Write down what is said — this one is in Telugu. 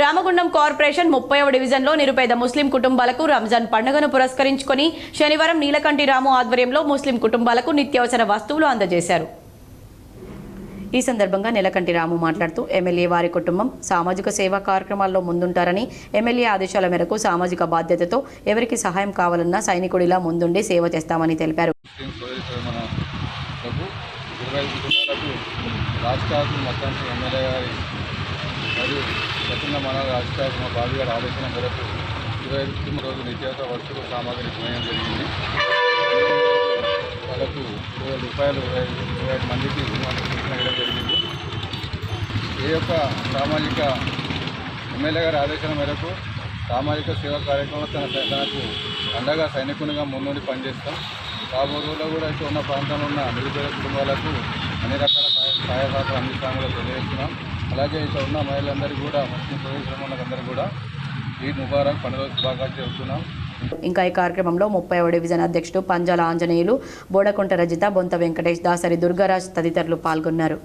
రామగుండం కార్పొరేషన్ ముప్పైవ డివిజన్లో నిరుపేద ముస్లిం కుటుంబాలకు రంజాన్ పండుగను పురస్కరించుకొని శనివారం నీలకంఠి రాము ఆధ్వర్యంలో ముస్లిం కుటుంబాలకు నిత్యావసర వస్తువులు అందజేశారు. ఈ సందర్భంగా నెలకంటి రాము మాట్లాడుతూ ఎమ్మెల్యే వారి కుటుంబం సామాజిక సేవా కార్యక్రమాల్లో ముందుంటారని ఎమ్మెల్యే ఆదేశాల మేరకు సామాజిక బాధ్యతతో ఎవరికి సహాయం కావాలన్నా సైనికుడిలా ముందుండి సేవ చేస్తామని తెలిపారు. రాష్ట్రాలు మొత్తానికి ఎమ్మెల్యే గారి ప్రసన్న మన రాష్ట్రాలు మా బాబు గారి మేరకు ఇరవై ఐదు రోజు నిత్యావసర వస్తువులు సామాగ్రి కొనడం జరిగింది. వాళ్ళకు ఇరవై రూపాయలు ఇరవై ఇరవై ఐదు మందికి మనం ఇవ్వడం జరిగింది. ఈ యొక్క సామాజిక ఎమ్మెల్యే గారి ఆదేశాల మేరకు సామాజిక సేవా కార్యక్రమంలో తన తనకు అండగా సైనికునిగా ముందుండి పనిచేస్తాం. రాబో రోజుల్లో కూడా ఇక్కడ ఉన్న ప్రాంతంలో ఉన్న నిరుపేద కుటుంబాలకు అన్ని రకాల సహాయ సహాయ సహకారం అందిస్తామని కూడా తెలియజేస్తున్నాం. అలాగే ఇక్కడ ఉన్న మహిళలందరికీ కూడా ముస్లిం ప్రదేశంలో కూడా ఈద్ ముబారక్ పండుగ శుభాకాంక్షలు చెబుతున్నాం. ఇంకా ఈ కార్యక్రమంలో ముప్పైవ డివిజన్ అధ్యక్షుడు పంజాల ఆంజనేయులు బోడకుంట రజిత బొంత వెంకటేష్ దాసరి దుర్గారాజ్ తదితరులు పాల్గొన్నారు.